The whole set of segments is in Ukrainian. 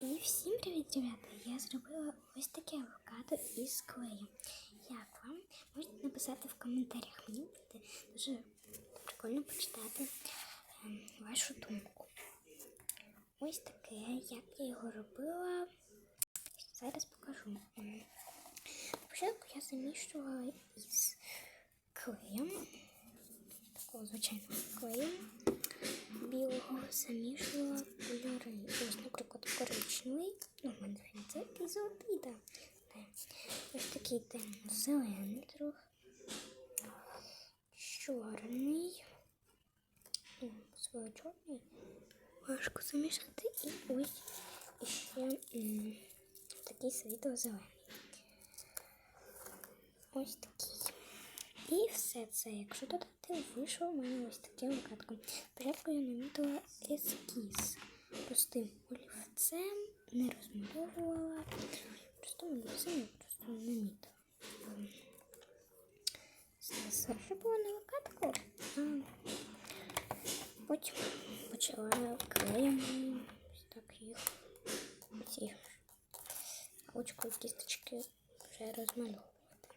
І всім привіт, ребята! Я зробила ось таке авокадо із клеєм. Як вам? Можете написати в коментарях. Мені буде дуже прикольно почитати ем, вашу думку. Ось таке, як я його робила. Зараз покажу. Спочатку я замішувала із клеєм. Такого звичайного клеєм білого замішувала кольори. Коричневий. Ну, він це такий золотий, да. Да. Ось такий темно зелений трохи. Чорний. Своє чорний. Важко замішати. І ось ще м, такий світло-зелений. Ось такий. І все це, якщо додати, вийшло в мене ось таке вкатко. Спочатку я намітила ескіз простим олівцем, не розмальовувала. Простим олівцем я просто намітила. Все було на викатку, а потім почала клеєм ось так їх ці ручкою кісточки вже розмальовувати.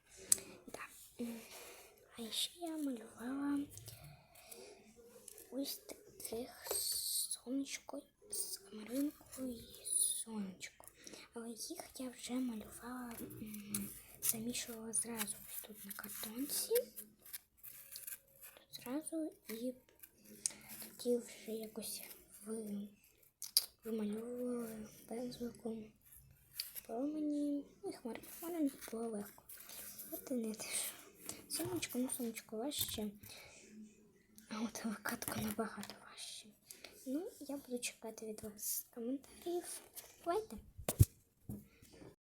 Да. А ще я малювала ось таких сонечко з хмаринкою і сонечко. Але їх я вже малювала, замішувала зразу тут на картонці. Зразу і тоді вже якось ви, вимальовувала пензликом. Промені, ну і хмари. Хмари було легко. От і не теж. Сонечко, ну сонечко важче. А от авокадко набагато важче. Ну, я буду чекати від вас коментарів. Бувайте!